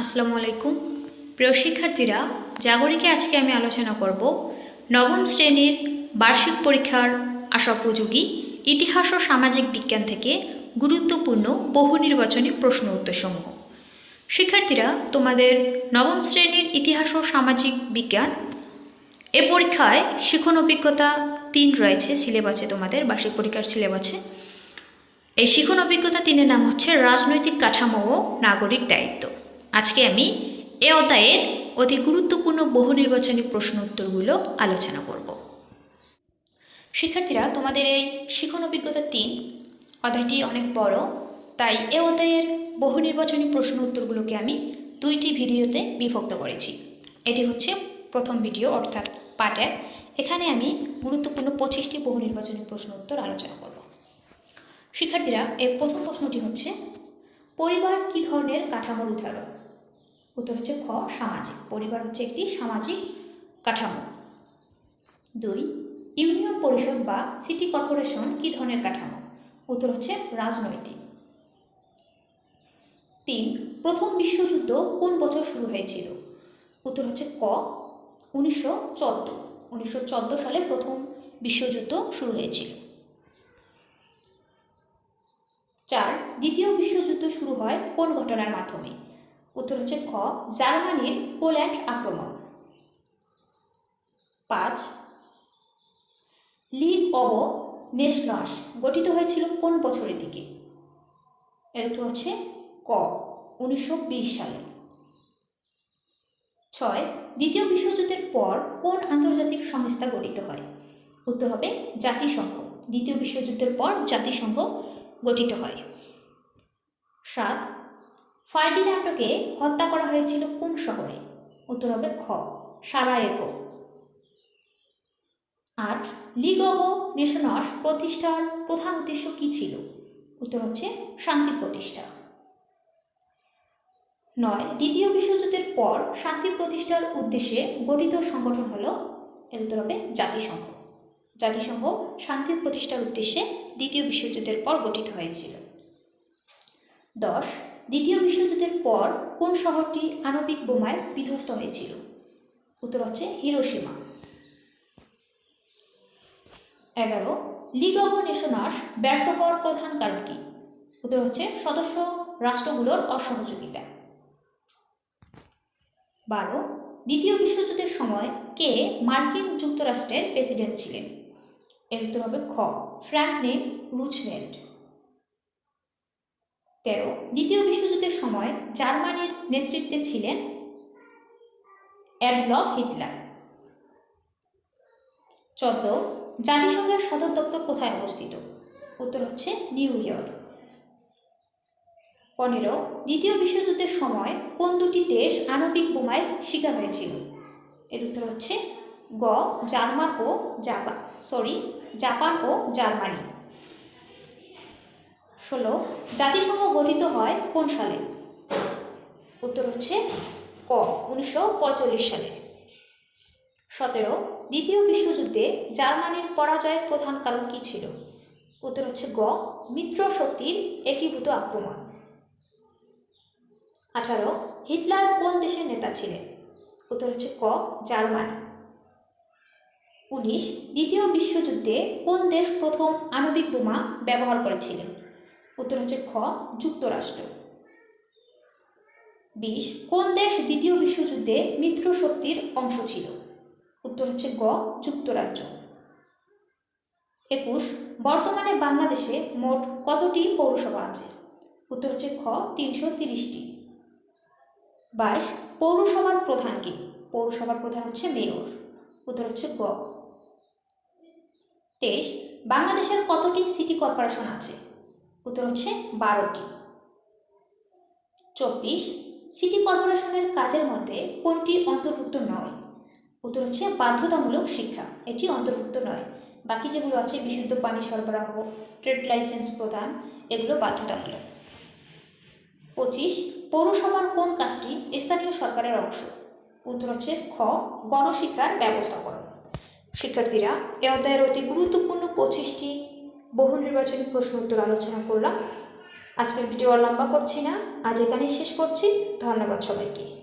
আসসালামু আলাইকুম। প্রিয় শিক্ষার্থীরা, জাগরিকে আজকে আমি আলোচনা করব নবম শ্রেণির বার্ষিক পরীক্ষার আশাপোযোগী ইতিহাস ও সামাজিক বিজ্ঞান থেকে গুরুত্বপূর্ণ বহু নির্বাচনী প্রশ্ন উত্তরসমূহ। শিক্ষার্থীরা, তোমাদের নবম শ্রেণির ইতিহাস ও সামাজিক বিজ্ঞান এ পরীক্ষায় শিখন অভিজ্ঞতা তিন রয়েছে, সিলেবাসে তোমাদের, বার্ষিক পরীক্ষার সিলেবাসে। এই শিখন অভিজ্ঞতা তিনের নাম হচ্ছে রাজনৈতিক কাঠামো ও নাগরিক দায়িত্ব। আজকে আমি এ অধ্যায়ের অতি গুরুত্বপূর্ণ বহু নির্বাচনী প্রশ্ন উত্তরগুলো আলোচনা করব। শিক্ষার্থীরা, তোমাদের এই শিখন অভিজ্ঞতা তিন অধ্যায়টি অনেক বড়, তাই এ অধ্যায়ের বহু নির্বাচনী প্রশ্ন উত্তরগুলোকে আমি দুইটি ভিডিওতে বিভক্ত করেছি। এটি হচ্ছে প্রথম ভিডিও, অর্থাৎ পার্ট এক। এখানে আমি গুরুত্বপূর্ণ পঁচিশটি বহু নির্বাচনী প্রশ্ন উত্তর আলোচনা করব। শিক্ষার্থীরা, এর প্রথম প্রশ্নটি হচ্ছে, পরিবার কী ধরনের কাঠামোর উদাহরণ? উত্তর হচ্ছে খ, সামাজিক। পরিবার হচ্ছে একটি সামাজিক কাঠামো। দুই, ইউনিয়ন পরিষদ বা সিটি কর্পোরেশন কী ধরনের কাঠামো? উত্তর হচ্ছে রাজনৈতিক। তিন, প্রথম বিশ্বযুদ্ধ কোন বছর শুরু হয়েছিল? উত্তর হচ্ছে ক, উনিশশো চোদ্দ। উনিশশো চোদ্দ সালে প্রথম বিশ্বযুদ্ধ শুরু হয়েছিল। চার, দ্বিতীয় বিশ্বযুদ্ধ শুরু হয় কোন ঘটনার মাধ্যমে? উত্তর হচ্ছে খ জার্মানির পোল্যান্ড আক্রমণ। পাঁচ লিগ অব নেশনস গঠিত হয়েছিল কোন বছরের দিকে? এর উত্তর হচ্ছে ক, উনিশশো বিশ সালে। ছয়, দ্বিতীয় বিশ্বযুদ্ধের পর কোন আন্তর্জাতিক সংস্থা গঠিত হয়? উত্তর হবে জাতিসংঘ। দ্বিতীয় বিশ্বযুদ্ধের পর জাতিসংঘ গঠিত হয়। সাত ফার্ডিনান্ডকে হত্যা করা হয়েছিল কোন শহরে? উত্তর হবে খ সারায়েভো আট লিগ অব নেশনস প্রতিষ্ঠার প্রধান উদ্দেশ্য কী ছিল? উত্তর হচ্ছে শান্তি প্রতিষ্ঠা। নয়, দ্বিতীয় বিশ্বযুদ্ধের পর শান্তি প্রতিষ্ঠার উদ্দেশ্যে গঠিত সংগঠন হল, এর উত্তর হবে জাতিসংঘ। জাতিসংঘ শান্তি প্রতিষ্ঠার উদ্দেশ্যে দ্বিতীয় বিশ্বযুদ্ধের পর গঠিত হয়েছিল। দশ দ্বিতীয় বিশ্বযুদ্ধের পর কোন শহরটি আণবিক বোমায় বিধ্বস্ত হয়েছিল? উত্তর হচ্ছে হিরোসীমা এগারো, লিগ অব নেশনস ব্যর্থ হওয়ার প্রধান কারণ কি? উত্তর হচ্ছে সদস্য রাষ্ট্রগুলোর অসহযোগিতা। বারো, দ্বিতীয় বিশ্বযুদ্ধের সময় কে মার্কিন যুক্তরাষ্ট্রের প্রেসিডেন্ট ছিলেন? এর উত্তর হবে খ, ফ্র্যাঙ্কলিন রুজভেল্ট। তেরো। দ্বিতীয় বিশ্বযুদ্ধের সময় জার্মানির নেতৃত্বে ছিলেন অ্যাডলফ হিটলার। চোদ্দ। জাতিসংঘের সদর দপ্তর কোথায় অবস্থিত? উত্তর হচ্ছে নিউ ইয়র্ক। পনেরো। দ্বিতীয় বিশ্বযুদ্ধের সময় কোন দুটি দেশ আণবিক বোমায় শিকার হয়েছিল? এর উত্তর হচ্ছে গ, জার্মান ও জাপান সরি জাপান ও জার্মানি। ষোলো, জাতিসংঘ গঠিত হয় কোন সালে? উত্তর হচ্ছে ক, উনিশশো সালে। সতেরো, দ্বিতীয় বিশ্বযুদ্ধে জার্মানির পরাজয়ের প্রধান কারণ কী ছিল? উত্তর হচ্ছে গ, মিত্র শক্তির একীভূত আক্রমণ। আঠারো, হিটলার কোন দেশের নেতা ছিলেন? উত্তর হচ্ছে ক, জার্মানি। উনিশ, দ্বিতীয় বিশ্বযুদ্ধে কোন দেশ প্রথম আণবিক বোমা ব্যবহার করেছিলেন উত্তর হচ্ছে খ, যুক্তরাষ্ট্র। বিশ, কোন দেশ দ্বিতীয় বিশ্বযুদ্ধে মিত্র শক্তির অংশ ছিল? উত্তর হচ্ছে গ, যুক্তরাজ্য। একুশ, বর্তমানে বাংলাদেশে মোট কতটি পৌরসভা আছে? উত্তর হচ্ছে খ, তিনশো তিরিশটি। বাইশ, পৌরসভার প্রধান কি? পৌরসভার প্রধান হচ্ছে মেয়র। উত্তর হচ্ছে গ। তেইশ, বাংলাদেশের কতটি সিটি কর্পোরেশন আছে? উত্তর হচ্ছে বারোটি। চব্বিশ সিটি কর্পোরেশনের কাজের মধ্যে কোনটি অন্তর্ভুক্ত নয়? উত্তর হচ্ছে বাধ্যতামূলক শিক্ষা, এটি অন্তর্ভুক্ত নয়। বাকি যেগুলো আছে, বিশুদ্ধ পানি সরবরাহ ট্রেড লাইসেন্স প্রদান, এগুলো বাধ্যতামূলক। পঁচিশ, পৌরসভার কোন কাজটি স্থানীয় সরকারের অংশ? উত্তর হচ্ছে খ, গণশিক্ষার ব্যবস্থাপনা। শিক্ষার্থীরা এ অধ্যায়ের অতি গুরুত্বপূর্ণ পঁচিশটি বহু নির্বাচনী প্রশ্ন উত্তর আলোচনা করলাম। আজকের ভিডিও লম্বা করছি না। আজ এখানেই শেষ করছি। ধন্যবাদ সবাইকে।